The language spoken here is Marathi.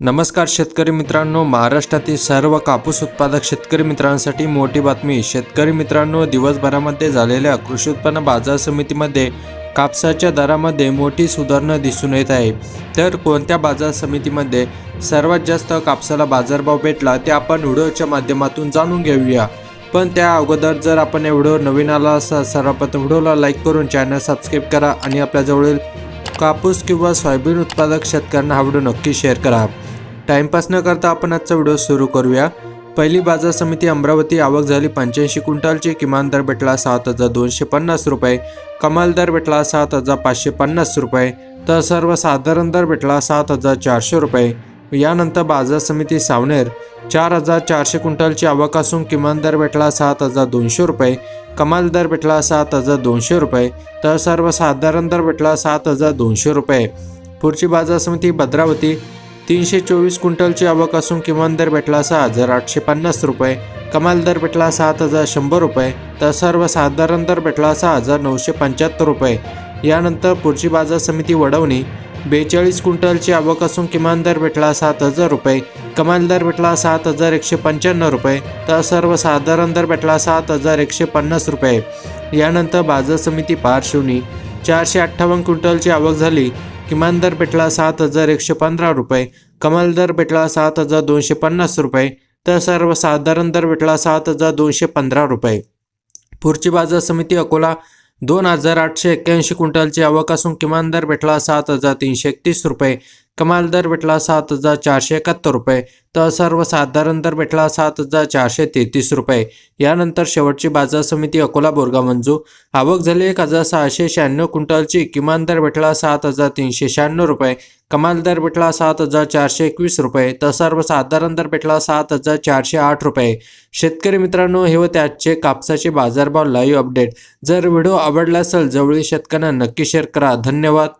नमस्कार शेतकरी मित्रांनो महाराष्ट्रातील सर्व कापूस उत्पादक शेतकरी मित्रांसाठी मोठी बातमी. शेतकरी मित्रांनो दिवसभरामध्ये झालेल्या कृषी उत्पन्न बाजार समितीमध्ये कापसाच्या दरामध्ये मोठी सुधारणा दिसून येत आहे. तर कोणत्या बाजार समितीमध्ये सर्वात जास्त कापसाला बाजारभाव भेटला ते आपण व्हिडिओच्या माध्यमातून जाणून घेऊया. पण त्या अगोदर जर आपण या व्हिडिओ नवीन आला असा सर्वप्रथम व्हिडिओला लाईक करून चॅनल सबस्क्राईब करा आणि आपल्याजवळील कापूस किंवा सोयाबीन उत्पादक शेतकऱ्यांना हा व्हिडिओ नक्की शेअर करा. टाइमपास न करता आपण आजचा व्हिडिओ सुरू करूया. पहिली बाजार समिती अमरावती आवक झाली पंच्याऐंशी क्विंटलची किमान दर भेटला सात हजार दोनशे पन्नास रुपये कमाल दर भेटला सात हजार पाचशे पन्नास रुपये तर सर्वसाधारण दर भेटला सात हजार चारशे रुपये. यानंतर बाजार समिती सावनेर चार हजार चारशे क्विंटलची आवक असून किमान दर भेटला सात हजार दोनशे रुपये कमाल दर भेटला सात हजार दोनशे रुपये तर सर्वसाधारण दर भेटला सात हजार दोनशे रुपये. पुढची बाजार समिती भद्रावती तीनशे चोवीस क्विंटलची आवक असून किमान दर भेटला सहा हजार आठशे पन्नास रुपये. कमाल दर भेटला सात हजार शंभर रुपये. तर सर्वसाधारण दर भेटला सहा हजार नऊशे पंच्याहत्तर रुपये. यानंतर पुढची बाजार समिती वडवणी. बेचाळीस क्विंटलची आवक असून किमान दर भेटला सात हजार रुपये. कमाल दर भेटला सात हजार एकशे पंच्याण्णव रुपये. तर सर्वसाधारण दर भेटला सात हजार एकशे पन्नास रुपये. यानंतर बाजार समिती पारशिवनी. चारशे अठ्ठावन्न क्विंटलची आवक झाली. किमान दर भेटला सात हजार एकशे पंधरा रुपये. कमाल दर भेटला सात हजार दोनशे पन्नास रुपये तर सर्वसाधारण दर भेटला सात हजार दोनशे पंधरा रुपये. पुढची बाजार समिती अकोला दोन हजार आठशे एक्क्याऐंशी क्विंटलची आवक असून किमान दर भेटला सात हजार तीनशे एकतीस रुपये कमाल दर भेटला सात हजार चारशे एकाहत्तर रुपये. तर सर्वसाधारण दर भेटला सात हजार चारशे तेहतीस रुपये. यानंतर शेवटची बाजार समिती अकोला बोरगा मंजू. आवक झाली एक हजार सहाशे शहाण्णव क्विंटलची. किमान दर भेटला सात हजार तीनशे शहाण्णव रुपये. कमाल दर भेटला सात हजार चारशे एकवीस रुपये. तर सर्वसाधारण दर भेटला सात हजार चारशे आठ रुपये. शेतकरी मित्रांनो हे होते आजचे कापसाचे बाजारभाव लाईव्ह अपडेट जर व्हिडिओ आवडला असेल जवळील शेतकऱ्यांना नक्की शेअर करा. धन्यवाद.